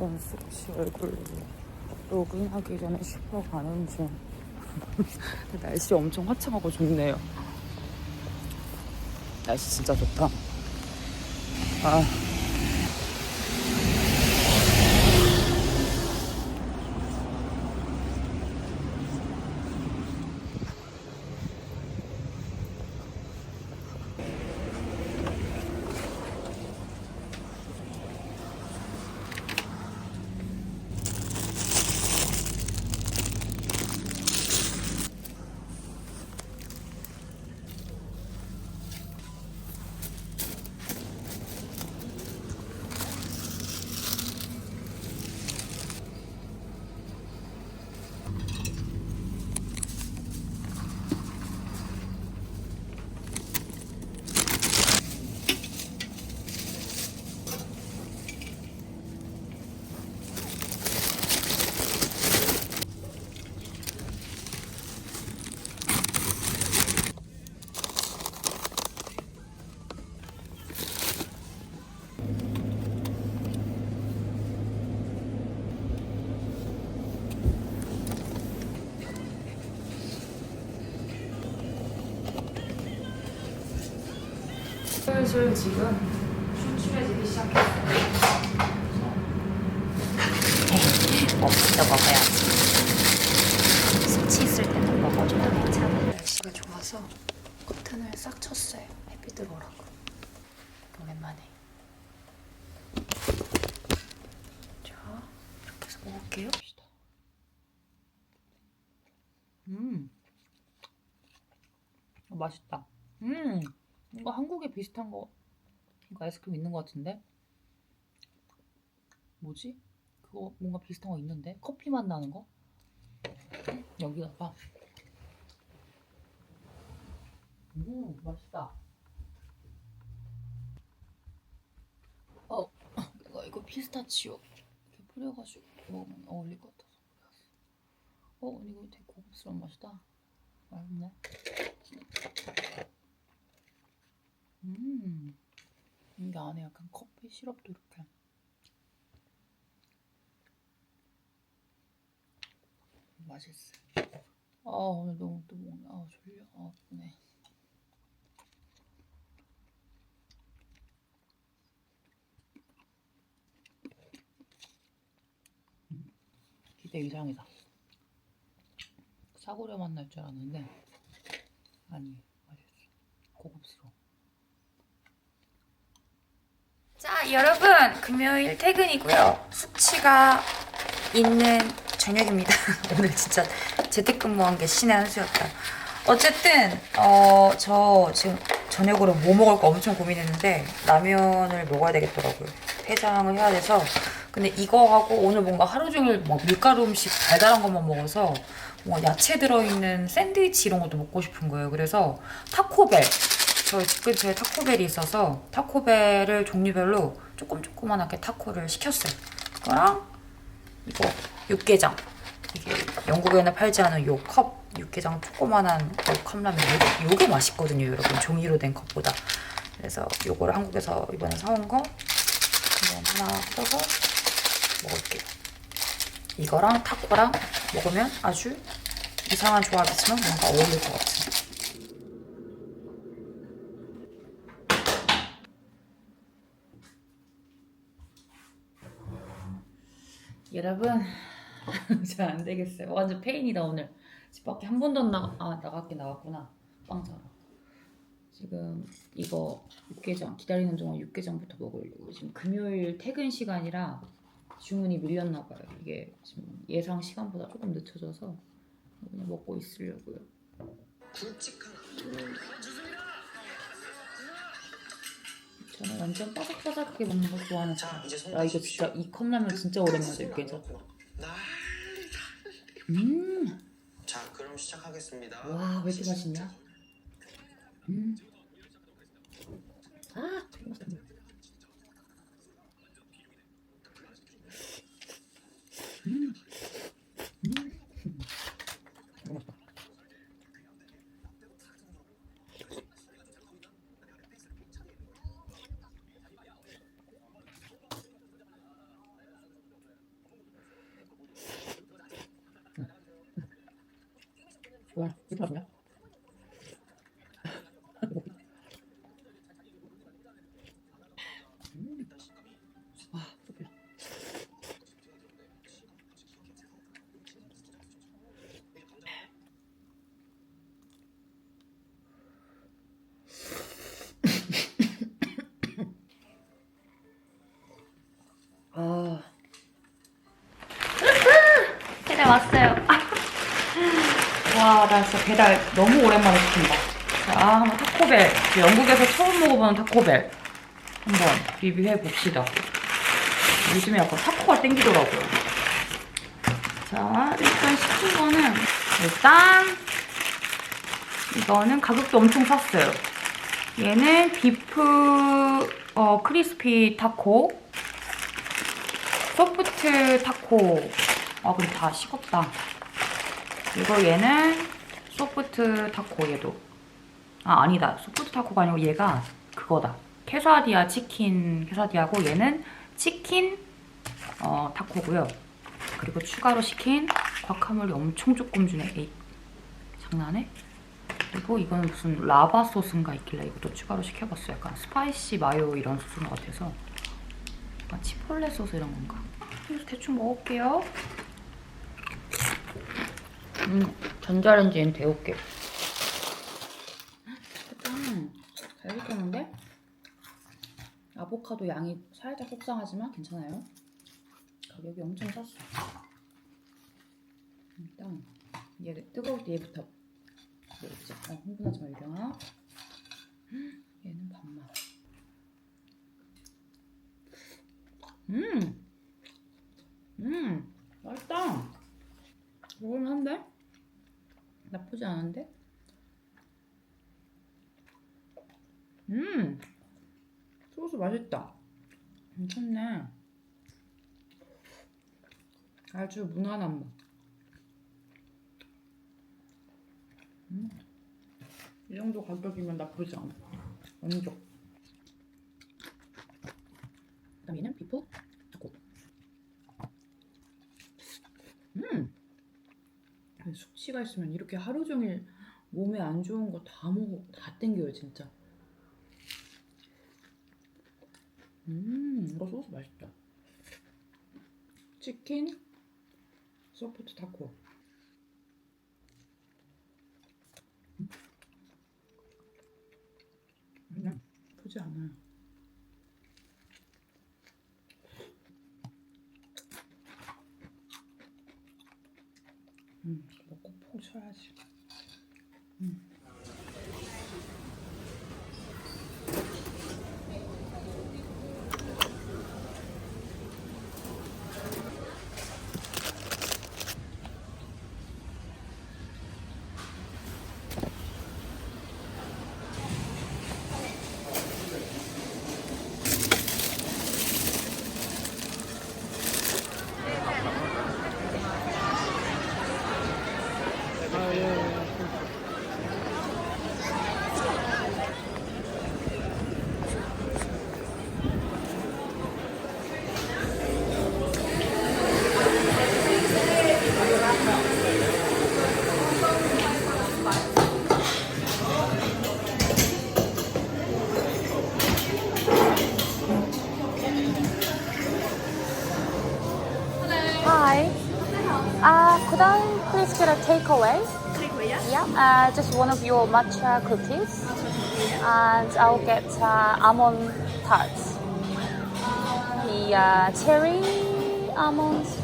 전 숙취 얼굴로 로그인하기 전에 슈퍼 가는 중. 날씨 엄청 화창하고 좋네요. 날씨 진짜 좋다. 아. 슬슬 지금 출출해지기 시작했어요. 어, 진짜 먹어야지. 숙취 있을 때는 먹어줘도 괜찮아. 날씨가 좋아서 커튼을 싹 쳤어요. 햇빛 들어오라고. 오랜만에. 자, 이렇게 해서 먹을게요. 음. 어, 맛있다. 음. 이거 한국에 비슷한 거 이거 아이스크림 있는 거 같은데? 뭐지? 그거 뭔가 비슷한 거 있는데? 커피 맛 나는 거? 여기다가 음 맛있다 어 이거 이거 피스타치오 이렇게 뿌려가지고 먹으면 어울릴 것 같아서 뿌렸어 어 이거 되게 고급스러운 맛이다 맛있네 음, 이게 안에 약간 커피 시럽도 이렇게. 맛있어. 아 오늘 너무 또 먹네. 아 졸려. 아. 음, 기대 이상이다. 사고려 만날 줄 알았는데 아니 맛있어. 고급스러워. 자, 여러분, 금요일 퇴근이고요. 숙취가 있는 저녁입니다. 오늘 진짜 재택근무한 게 신의 한 수였다. 어쨌든, 어, 저 지금 저녁으로 뭐 먹을까 엄청 고민했는데, 라면을 먹어야 되겠더라고요. 해장을 해야 돼서. 근데 이거하고 오늘 뭔가 하루 종일 막 밀가루 음식 달달한 것만 먹어서 뭔가 야채 들어있는 샌드위치 이런 것도 먹고 싶은 거예요. 그래서 타코벨. 저희 집 근처에 타코벨이 있어서 타코벨을 종류별로 조금 조그만하게 타코를 시켰어요. 그거랑 이거 육개장. 이게 영국에는 팔지 않은 요 컵 육개장 조그만한 요 컵라면 요게, 요게 맛있거든요, 여러분. 종이로 된 컵보다. 그래서 요거를 한국에서 이번에 사온 거 하나 떠서 먹을게요. 이거랑 타코랑 먹으면 아주 이상한 조합이지만 뭔가 어울릴 것 같은. 여러분 잘 안 되겠어요. 완전 페인이다 오늘. 집 밖에 한 번도 안 나가 아 나갔긴 나갔구나. 빵 사러. 지금 이거 육개장 기다리는 동안 육개장부터 먹으려고 지금 금요일 퇴근 시간이라 주문이 밀렸나 봐요. 이게 지금 예상 시간보다 조금 늦춰져서 그냥 먹고 있으려고요. 굵직한 저는 완전 바삭바삭하게 먹는 거 좋아하는 자, 사람. 야 이거. 진짜 이 컵라면 진짜 오랜만에 육개장. 음. 자, 그럼 시작하겠습니다. 와, 왜 이렇게 맛있냐? 음. 아. 음. 음. 对吧？你搞？ 너무 오랜만에 시킨다. 자, 한번 타코벨. 영국에서 처음 먹어보는 타코벨. 한번 리뷰해 봅시다. 요즘에 약간 타코가 땡기더라고요. 자, 일단 시킨 거는, 일단, 이거는 가격도 엄청 쌌어요. 얘는 비프, 어, 크리스피 타코. 소프트 타코. 아, 근데 다 식었다. 그리고 얘는 소프트 타코 얘도. 아, 아니다. 소프트 타코가 아니고 얘가 그거다. 캐사디아 치킨 캐사디아고 얘는 치킨 어, 타코고요. 그리고 추가로 시킨 과카몰리 엄청 조금 주네. 에이, 장난해? 그리고 이건 무슨 라바 소스인가 있길래 이것도 추가로 시켜봤어요. 약간 스파이시 마요 이런 소스인 것 같아서. 약간 치폴레 소스 이런 건가? 그래서 대충 먹을게요. 음, 전자레인지엔 데울게. 일단 잘 익혔는데 아보카도 양이 살짝 속상하지만 괜찮아요. 가격이 엄청 쌌어. 일단 얘 뜨거울 때 얘부터 먹자. 어, 흥분하지 말자. 얘는 반만. 음, 음, 맛있다. 먹을만한데? 나쁘지 않은데? 음! 소스 맛있다. 괜찮네. 아주 무난한 맛. 음. 이 정도 가격이면 나쁘지 않아. 만족 그다음 얘는 비프 타코 음 숙취가 있으면 이렇게 하루 종일 몸에 안 좋은 거 다 먹어 다 땡겨요 진짜 음, 이거 소스 맛있다. 치킨, 소프트 타코. 그냥 크지 않아요. One of your matcha cookies. And I'll get uh, almond tarts. The uh, cherry almonds.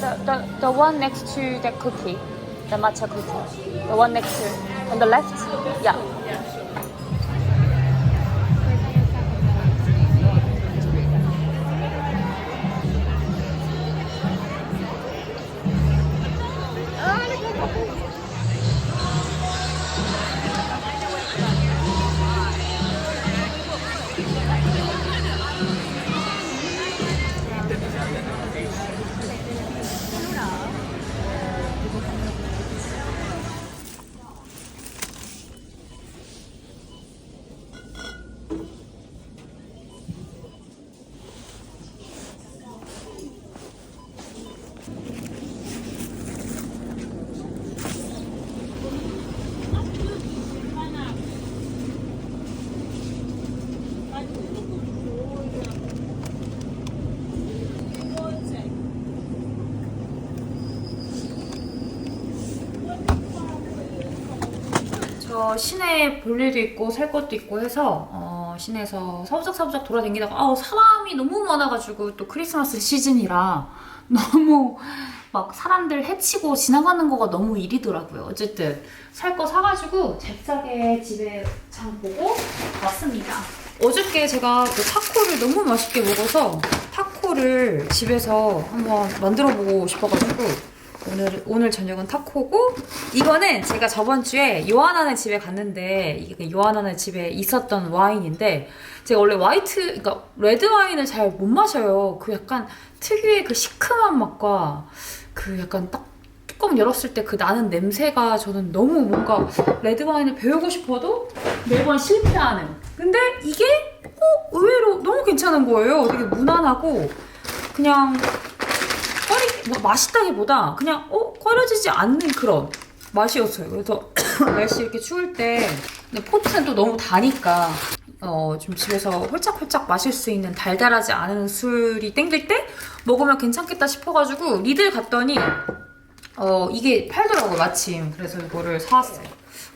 The, the, the one next to the cookie. The matcha cookie. The one next to. On the left? Yeah. 저 시내에 볼 일도 있고 살 것도 있고 해서 어, 시내에서 사부작사부작 돌아다니다가 아우 사람이 너무 많아가지고 또 크리스마스 시즌이라 너무 막 사람들 해치고 지나가는 거가 너무 일이더라고요. 어쨌든 살 거 사가지고 잽싸게 집에 장 보고 왔습니다. 어저께 제가 그 타코를 너무 맛있게 먹어서 타코를 집에서 한번 만들어 보고 싶어가지고 오늘 오늘 저녁은 타코고 이거는 제가 저번 주에 요하나네 집에 갔는데 이게 요하나네 집에 있었던 와인인데 제가 원래 화이트 그러니까 레드 와인을 잘 못 마셔요. 그 약간 특유의 그 시큼한 맛과 그 약간 딱 뚜껑 열었을 때 그 나는 냄새가 저는 너무 뭔가 레드 와인을 배우고 싶어도 매번 실패하는. 근데 이게 어, 의외로 너무 괜찮은 거예요. 되게 무난하고 그냥 뭐 맛있다기보다 그냥 어 꺼려지지 않는 그런 맛이었어요. 그래서 날씨 이렇게 추울 때 근데 포트는 또 너무 다니까 어 좀 집에서 홀짝홀짝 마실 수 있는 달달하지 않은 술이 땡길 때 먹으면 괜찮겠다 싶어가지고 리들 갔더니 어 이게 팔더라고요 마침 그래서 이거를 사왔어요.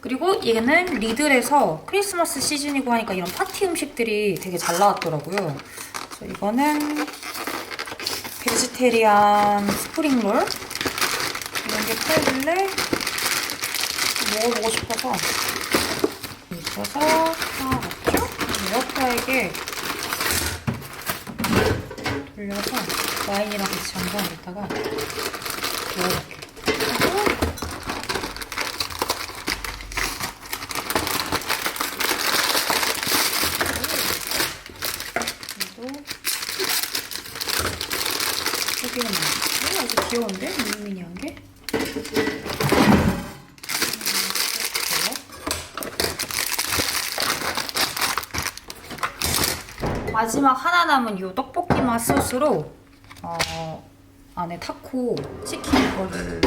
그리고 얘는 리들에서 크리스마스 시즌이고 하니까 이런 파티 음식들이 되게 잘 나왔더라고요. 그래서 이거는 베지테리안 스프링롤 이런 게 팔길래 먹어보고 싶어서 있어서 사왔죠? 에어프라이기에 돌려서 와인이랑 같이 잠궈놨다가 먹어볼게요. 그리고 여기는 뭐지? 아주 귀여운데? 미니미니한 게? 마지막 하나 남은 이 떡볶이 맛 소스로 어, 안에 타코 치킨 이거를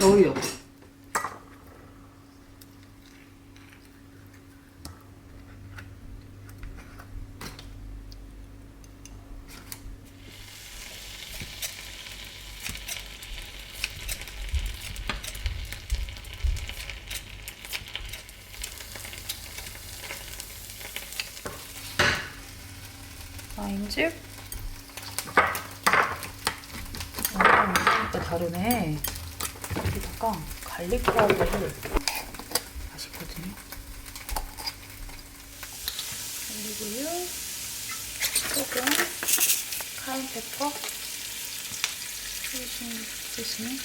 넣으려고 와인즙? 아, 진짜 다르네. 여기다가 갈릭 파우더를 맛있거든요. 올리브유 소금 카인페퍼. 소신 소시니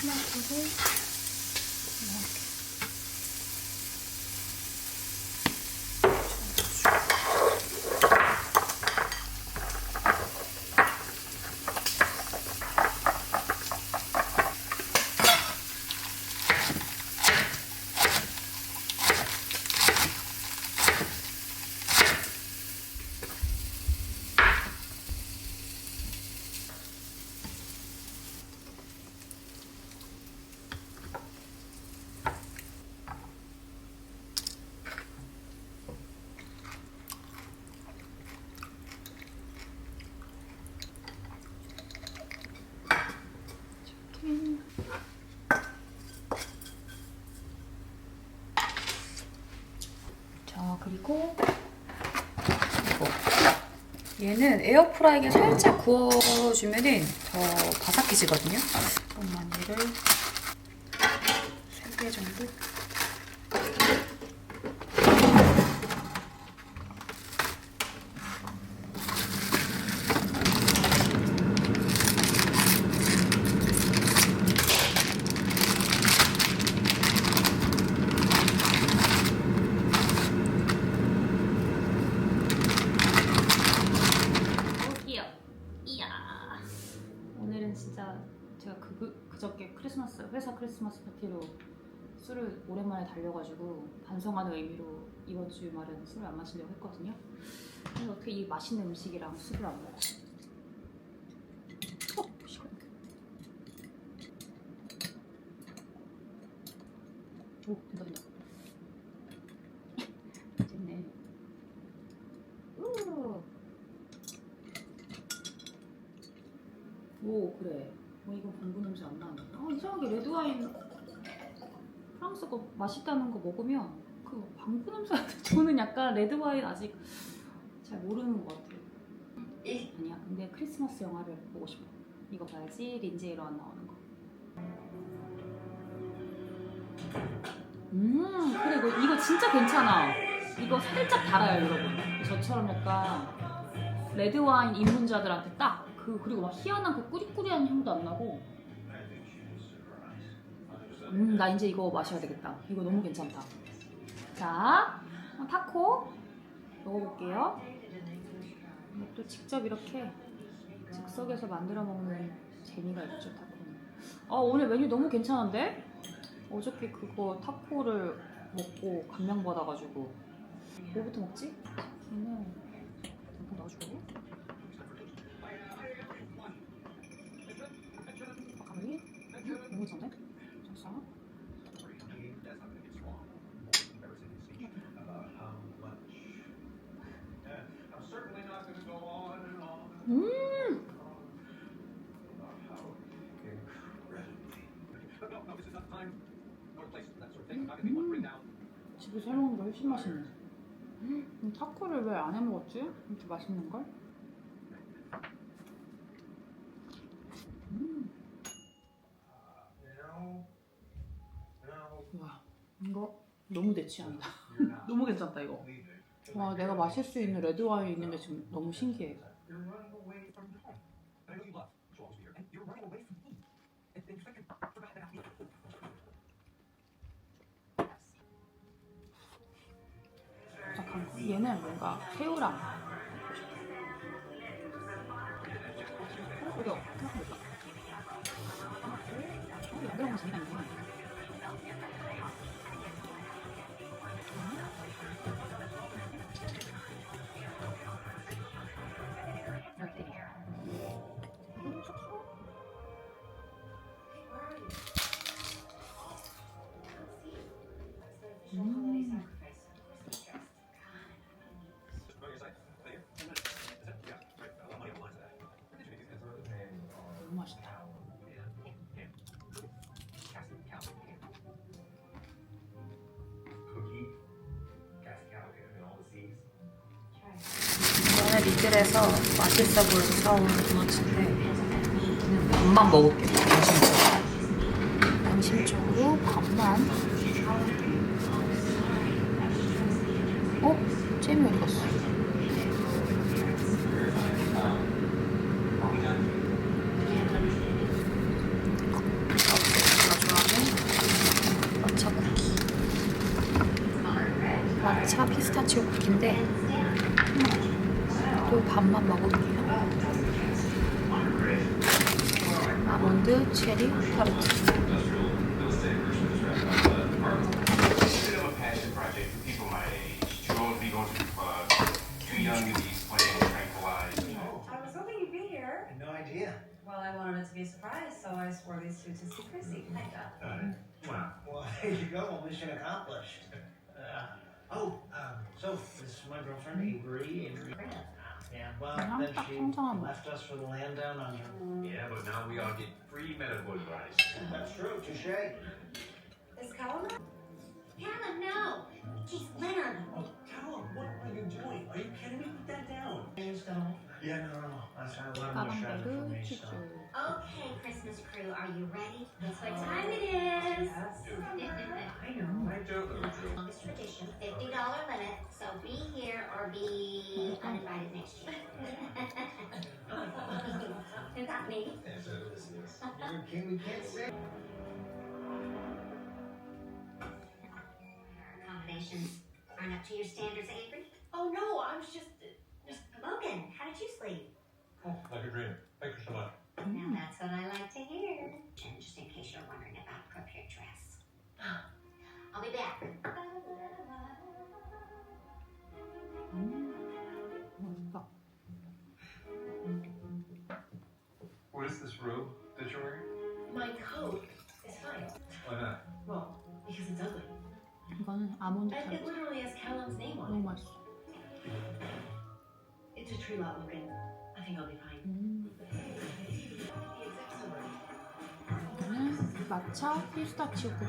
토마토를 이렇게 자 그리고 이거 얘는 에어프라이기에 살짝 구워주면은 더 바삭해지거든요. 잠깐만 얘를 3개 정도 진짜 제가 그, 그, 그저께 크리스마스 회사 크리스마스 파티로 술을 오랜만에 달려가지고 반성하는 의미로 이번 주말은 술을 안 마시려고 했거든요. 근데 어떻게 이 맛있는 음식이랑 술을 안 먹지? 어, 오, 된다. 어 이상하게 레드 와인 프랑스 거 맛있다는 거 먹으면 그 방구 냄새. 저는 약간 레드 와인 아직 잘 모르는 것 같아요. 아니야. 근데 크리스마스 영화를 보고 싶어. 이거 봐야지 린제이 로안 나오는 거. 음 그래 이거, 이거 진짜 괜찮아. 이거 살짝 달아요 여러분. 저처럼 약간 레드 와인 입문자들한테 딱 그 그리고 막 희한한 그 꾸리꾸리한 향도 안 나고. 음 나 이제 이거 마셔야 되겠다. 이거 너무 괜찮다. 자 타코 먹어볼게요. 또 직접 이렇게 즉석에서 만들어 먹는 재미가 있죠 타코는. 아 오늘 메뉴 너무 괜찮은데? 어저께 그거 타코를 먹고 감명 받아가지고 뭐부터 먹지? 치킨은 잠깐 넣어주고 가위 음, 너무 괜찮네? 잠시만 음 집에서 해먹는 게 훨씬 맛있네. 음, 타코를 왜 안 해 먹었지? 이렇게 맛있는 걸? 음. 와, 이거 너무 내 취향이다. 너무 괜찮다 이거. 와, 내가 마실 수 있는 레드 와인 있는 게 지금 너무 신기해. 얘는 뭔가 새우랑 어, 이거 생각해볼까? 어, 이거 들어가면 재미가 있네. 리들에서 맛있어 보여서 사온 도넛인데 반만 먹을게요. 양심적으로. 반만. 어? 잼이 어디 갔어? matcha 쿠키. matcha 피스타치오 쿠키인데 또 반만 먹을게요. 아몬드 체리 타르트. bit of a passion project for people my age. Too old to be going to the club, too young to be playing tranquilized. You know. I was hoping you'd be here. No idea. Well, I wanted it to be a surprise, so I swore these two to see Chrissy. Thank God. Wow. Well, there you go. Mission accomplished. Uh, oh, um, so this is my girlfriend Avery. Avery. Yeah. well, Not then she fucking left us for the land down under. Yeah, but now we all get free medical advice. That's true, touche. Is Callum? Callum, no! He's Leonard. Oh, Callum, what are you doing? Are you kidding me? Put that down. Please don't. Yeah, no, no, no. That's how I let him Babam go babu for me, so. Okay, Christmas crew, are you ready? It's what uh, time Longest tradition, $50 limit, so be here or be uninvited next year. Who got me? You're. We can't say. Accommodations aren't up to your standards, Avery? Oh, no, I was just, just... Logan, how did you sleep? Oh, Like a dream. Thank you so much. Now that's what I like to hear. And just in case you're wondering Tree lot, Logan. I think I'll be fine. 음. matcha 피스타치오 쿠키.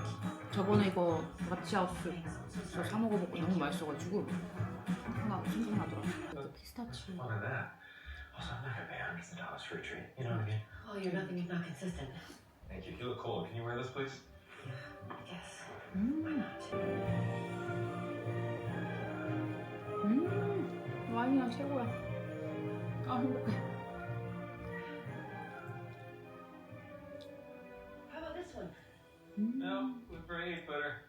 저번에 이거 마치하우스에서 사 먹어보고 너무 맛있어가지고 하나 생각나더라. 이거 피스타치오. More than that. Also, I'm not a band. It's a Dallas fruit treat. You know what I mean? Oh, you're nothing if not consistent. Thank you. You look cold. Can you wear this, please? Yes. 음. 음. 와인이랑 최고야. How about this one? No, we're brave, butter.